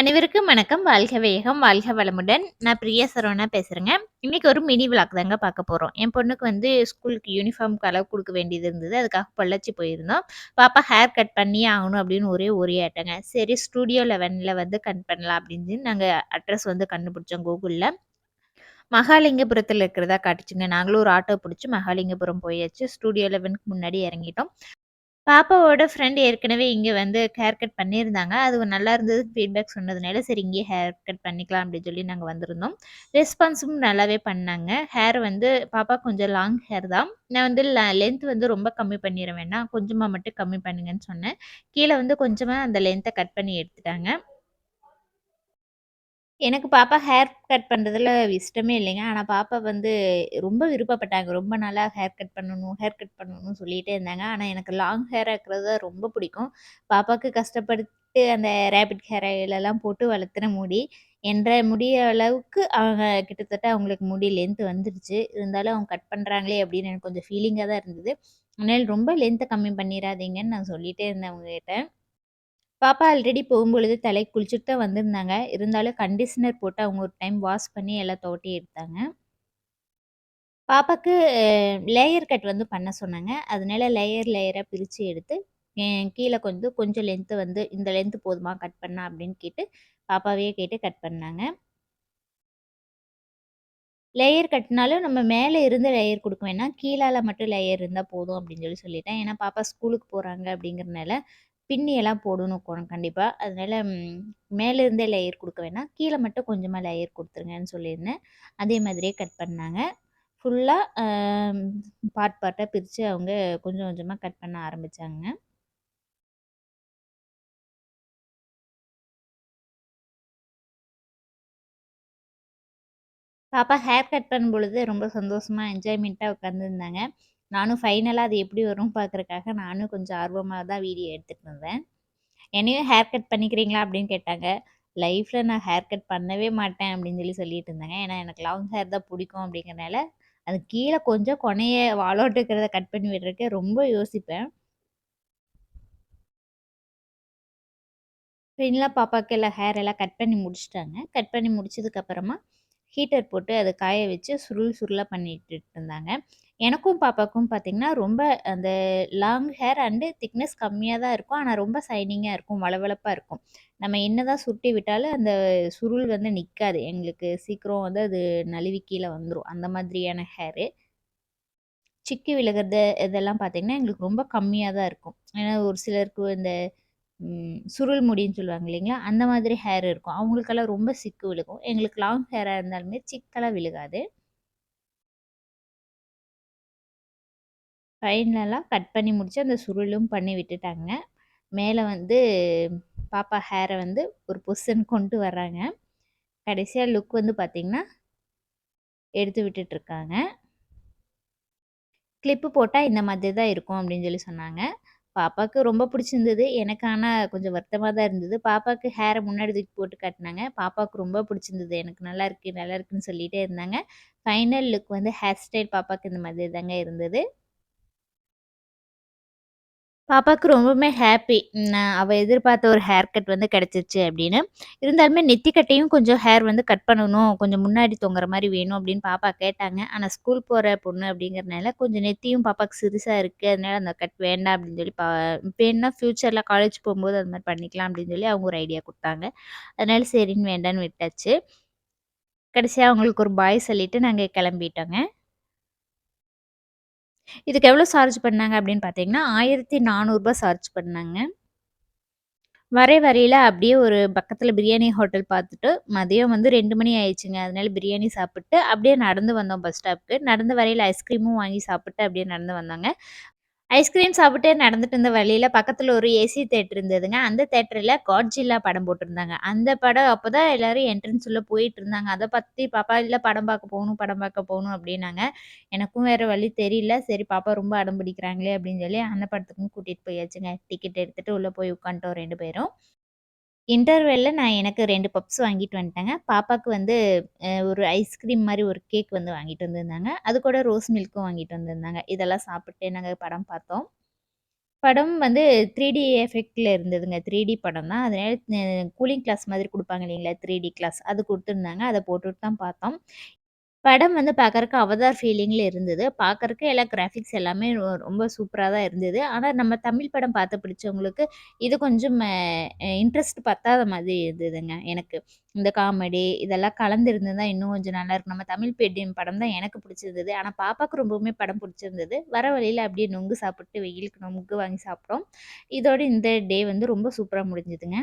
அனைவருக்கும் வணக்கம். வாழ்க வேகம், வாழ்க வளமுடன். நான் பிரியா சரவணா பேசுகிறேங்க இன்றைக்கி ஒரு மினி விளாக் தாங்க பார்க்க போகிறோம் என் பொண்ணுக்கு வந்து ஸ்கூலுக்கு யூனிஃபார்ம்க்கு அளவு கொடுக்க வேண்டியது இருந்தது. அதுக்காக பொள்ளச்சி போயிருந்தோம். பாப்பா ஹேர் கட் பண்ணியே ஆகணும் அப்படின்னு ஒரே ஒரே ஆட்டங்க சரி ஸ்டூடியோ 11ல வந்து கட் பண்ணலாம் அப்படின்னு நாங்கள் அட்ரஸ் வந்து கண்டுபிடிச்சோம் கூகுளில் மகாலிங்கபுரத்தில் இருக்கிறதா காட்டுச்சுங்க. நாங்களும் ஒரு ஆட்டோ பிடிச்சி மகாலிங்கபுரம் போயாச்சு. ஸ்டூடியோ 11க்கு முன்னாடி இறங்கிட்டோம். பாப்பாவோட ஃப்ரெண்ட் ஏற்கனவே இங்கே வந்து ஹேர் கட் பண்ணியிருந்தாங்க. அது நல்லா இருந்தது ஃபீட்பேக் சொன்னதுனால, சரி இங்கேயே ஹேர் கட் பண்ணிக்கலாம் அப்படின்னு சொல்லி நாங்கள் வந்திருந்தோம். ரெஸ்பான்ஸும் நல்லாவே பண்ணாங்க. ஹேர் வந்து பாப்பா கொஞ்சம் லாங் ஹேர் தான். நான் வந்து ல லென்த் வந்து ரொம்ப கம்மி பண்ணிற வேண்டாம். கொஞ்சமாக மட்டும் கம்மி பண்ணுங்கன்னு சொன்னேன். கீழே வந்து கொஞ்சமாக அந்த லென்த்தை கட் பண்ணி எடுத்துட்டாங்க. எனக்கு பாப்பா ஹேர் கட் பண்ணுறதுல இஷ்டமே இல்லைங்க. ஆனா பாப்பா வந்து ரொம்ப விருப்பப்பட்டாங்க. ரொம்ப நாளா ஹேர் கட் பண்ணணும், ஹேர் கட் பண்ணணும்னு சொல்லிட்டே இருந்தாங்க. ஆனா எனக்கு லாங் ஹேரா இருக்கிறது தான் ரொம்ப பிடிக்கும். பாப்பாவுக்கு கஷ்டப்பட்டு அந்த ரேபிட் ஹேர் ஆயிலெல்லாம் போட்டு வளர்த்துன முடி. என்ற முடிய அளவுக்கு அவங்க கிட்டத்தட்ட அவங்களுக்கு முடி லென்த் வந்துருச்சு. இருந்தாலும் அவங்க கட் பண்ணுறாங்களே அப்படின்னு எனக்கு கொஞ்சம் ஃபீலிங்கா தான் இருந்தது. அதனால ரொம்ப லென்த்த கம்மி பண்ணிறாதீங்கன்னு நான் சொல்லிட்டே இருந்தேன் அவங்ககிட்ட. பாப்பா ஆல்ரெடி போகும்பொழுது தலைக்கு குளிச்சுட்டு தான் வந்திருந்தாங்க. இருந்தாலும் கண்டிஷனர் போட்டு அவங்க ஒரு டைம் வாஷ் பண்ணி எல்லாம் தோட்டி எடுத்தாங்க. பாப்பாக்கு லேயர் கட் வந்து பண்ண சொன்னாங்க. அதனால லேயர் லேயராக பிரித்து எடுத்து, கீழே கொஞ்சம் கொஞ்சம் லென்த்து வந்து இந்த லென்த்து போதுமா கட் பண்ணா அப்படின்னு கேட்டு, பாப்பாவையே கேட்டு கட் பண்ணாங்க. லேயர் கட்னாலும் நம்ம மேலே இருந்து லேயர் கொடுக்க வேணாம். கீழால மட்டும் லேயர் இருந்தால் போதும் அப்படின்னு சொல்லி சொல்லிட்டேன். ஏன்னா பாப்பா ஸ்கூலுக்கு போகிறாங்க அப்படிங்கிறனால, பின்னியெல்லாம் போடணும் கண்டிப்பாக அதனால் மேலேருந்தே லேயர் கொடுக்க வேணாம். கீழே மட்டும் கொஞ்சமாக லேயர் கொடுத்துருங்கன்னு சொல்லியிருந்தேன். அதே மாதிரியே கட் பண்ணாங்க. ஃபுல்லாக பார்ட் பார்ட்டாக பிரித்து அவங்க கொஞ்சம் கொஞ்சமாக கட் பண்ண ஆரம்பித்தாங்க பாப்பா ஹேர் கட் பண்ணும்பொழுது ரொம்ப சந்தோஷமாக என்ஜாய்மெண்ட்டாக உட்காந்துருந்தாங்க. நானும் ஃபைனலாக அது எப்படி வரும்னு பார்க்குறக்காக நானும் கொஞ்சம் ஆர்வமாக தான் வீடியோ எடுத்துகிட்டு இருந்தேன். என்னையும் ஹேர் கட் பண்ணிக்கிறீங்களா அப்படின்னு கேட்டாங்க. லைஃப்பில் நான் ஹேர் கட் பண்ணவே மாட்டேன் அப்படின்னு சொல்லி சொல்லிட்டு இருந்தாங்க. ஏன்னா எனக்கு லாங் ஹேர் தான் பிடிக்கும் அப்படிங்கிறனால, அது கீழே கொஞ்சம் கொனைய வாலோட்ட இருக்கிறத கட் பண்ணி விடுறதுக்கு ரொம்ப யோசிப்பேன். ஃபைனலா பாப்பாவுக்கு எல்லாம் ஹேர் எல்லாம் கட் பண்ணி முடிச்சிட்டாங்க கட் பண்ணி முடிச்சதுக்கப்புறமா, ஹீட்டர் போட்டு அதை காய வச்சு சுருள் சுருளாக பண்ணிட்டு இருந்தாங்க. எனக்கும் பாப்பாவுக்கும் பார்த்தீங்கன்னா, ரொம்ப அந்த லாங் ஹேர் அண்டு திக்னஸ் கம்மியாக தான் இருக்கும். ஆனால் ரொம்ப சைனிங்காக இருக்கும். வளவளப்பாக இருக்கும். நம்ம என்ன தான் சுருட்டி விட்டாலும் அந்த சுருள் வந்து நிற்காது எங்களுக்கு சீக்கிரம் வந்து அது நழுவி கீழே வந்துடும் அந்த மாதிரியான ஹேரு. சிக்கி விழுகிறது இதெல்லாம் பார்த்தீங்கன்னா, எங்களுக்கு ரொம்ப கம்மியாக தான் இருக்கும். ஏன்னா ஒரு சிலருக்கு இந்த சுருள் முடின்னு சொல்லுவாங்க இல்லைங்களா? அந்த மாதிரி ஹேர் இருக்கும். அவங்களுக்கெல்லாம் ரொம்ப சிக்கு விழுகும். எங்களுக்கு லாங் ஹேராக இருந்தாலுமே சிக்கெல்லாம் விழுகாது. ஃபைனலாக கட் பண்ணி முடித்து அந்த சுருளும் பண்ணி விட்டுட்டாங்க. மேலே வந்து பாப்பா ஹேரை வந்து ஒரு பொசிஷன் கொண்டு வர்றாங்க. கடைசியாக லுக் வந்து பார்த்திங்கன்னா எடுத்து விட்டுட்ருக்காங்க கிளிப்பு போட்டால் இந்த மாதிரி தான் இருக்கும் அப்படின்னு சொல்லி சொன்னாங்க. பாப்பாவுக்கு ரொம்ப பிடிச்சிருந்தது. எனக்கு ஆனால் கொஞ்சம் வருத்தமாக தான் இருந்தது. பாப்பாவுக்கு ஹேரை முன்னாடி தூக்கி போட்டு காட்டினாங்க பாப்பாவுக்கு ரொம்ப பிடிச்சிருந்தது. எனக்கு நல்லாயிருக்கு, நல்லாயிருக்குன்னு சொல்லிகிட்டே இருந்தாங்க. ஃபைனல் லுக் வந்து ஹேர் ஸ்டைல் பாப்பாவுக்கு இந்த மாதிரி தாங்க இருந்தது. பாப்பாவுக்கு ரொம்பவுமே ஹாப்பி நான் அவ எதிர்பார்த்த ஒரு ஹேர் கட் வந்து கிடைச்சிருச்சு அப்படின்னு. இருந்தாலுமே நெத்திக்கட்டையும் கொஞ்சம் ஹேர் வந்து கட் பண்ணணும். கொஞ்சம் முன்னாடி தொங்குற மாதிரி வேணும் அப்படின்னு பாப்பா கேட்டாங்க. ஆனால் ஸ்கூல் போகிற பொண்ணு அப்படிங்கிறனால கொஞ்சம் நெத்தியும் பாப்பாவுக்கு சிறுசாக இருக்குது அதனால அந்த கட் வேண்டாம் அப்படின்னு சொல்லி பா வேணும்னா ஃப்யூச்சரில் காலேஜ் போகும்போது அது மாதிரி பண்ணிக்கலாம் அப்படின்னு சொல்லி அவங்க ஒரு ஐடியா கொடுத்தாங்க அதனால சரின்னு வேண்டான்னு விட்டாச்சு. கடைசியாக அவங்களுக்கு ஒரு பாய் சொல்லிட்டு நாங்கள் கிளம்பிட்டோங்க. இதுக்கு எவ்வளோ சார்ஜ் பண்ணாங்க அப்படின்னு பார்த்தீங்கன்னா, ஆயிரத்தி நானூறுரூபா சார்ஜ் பண்ணாங்க. வர வரையில் அப்படியே ஒரு பக்கத்தில் பிரியாணி ஹோட்டல் பார்த்துட்டு, மதியம் வந்து ரெண்டு மணி ஆயிடுச்சுங்க. அதனால பிரியாணி சாப்பிட்டு அப்படியே நடந்து வந்தோம் பஸ் ஸ்டாப்க்கு. நடந்த வரையில் ஐஸ்கிரீமும் வாங்கி சாப்பிட்டு அப்படியே நடந்து வந்தாங்க ஐஸ்கிரீம் சாப்பிட்டே நடந்துட்டு இருந்த வழியில பக்கத்தில் ஒரு ஏசி தேட்டர் இருந்ததுங்க. அந்த தேட்டரில் காட்ஜில்லா படம் போட்டிருந்தாங்க. அந்த படம் அப்பதான் எல்லோரும் என்ட்ரன்ஸ் உள்ள போயிட்டுருந்தாங்க. அதை பற்றி பாப்பா இல்லை படம் பார்க்க போகணும் படம் பார்க்க போகணும் அப்படின்னாங்க எனக்கும் வேறு வழி தெரியல. சரி பாப்பா ரொம்ப அடம் பிடிக்கிறாங்களே அப்படின்னு சொல்லி அந்த படத்துக்கும் கூட்டிகிட்டு போயாச்சுங்க. டிக்கெட் எடுத்துட்டு உள்ளே போய் உட்காந்துட்டோம் ரெண்டு பேரும். இன்டர்வெல்ல நான் எனக்கு ரெண்டு பப்ஸ் வாங்கிட்டு வந்துட்டேங்க. பாப்பாவுக்கு வந்து ஒரு ஐஸ்கிரீம் மாதிரி ஒரு கேக் வந்து வாங்கிட்டு வந்திருந்தாங்க. அது கூட ரோஸ் மில்க்கும் வாங்கிட்டு வந்திருந்தாங்க. இதெல்லாம் சாப்பிட்டு நாங்கள் படம் பார்த்தோம். படம் வந்து த்ரீ டி எஃபெக்டில் இருந்ததுங்க. த்ரீ டி படம் தான். அதனால கூலிங் கிளாஸ் மாதிரி கொடுப்பாங்க இல்லைங்களா? 3டி கிளாஸ் அது கொடுத்துருந்தாங்க அதை போட்டுட்டு தான் பார்த்தோம். படம் வந்து பார்க்கறக்கு அவதார் ஃபீலிங்ல இருந்தது. பார்க்கறக்கு எல்லா கிராஃபிக்ஸ் எல்லாமே ரொ ரொம்ப சூப்பரா தான் இருந்தது. ஆனா நம்ம தமிழ் படம் பார்த்து பிடிச்சவங்களுக்கு, இது கொஞ்சம் அ இன்ட்ரெஸ்ட் பத்தாத மாதிரி இருந்ததுங்க எனக்கு. இந்த காமெடி இதெல்லாம் கலந்து இன்னும் கொஞ்சம் நல்லாயிருக்கும். நம்ம தமிழ் பெட்டியம் படம் தான் எனக்கு பிடிச்சிருந்தது. ஆனா பாப்பாவுக்கு ரொம்பவுமே படம் பிடிச்சிருந்தது. வர வழியில அப்படியே நுங்கு சாப்பிட்டு வெயிலுக்கு நுங்கு வாங்கி சாப்பிட்டோம். இதோட இந்த டே வந்து ரொம்ப சூப்பரா முடிஞ்சுதுங்க.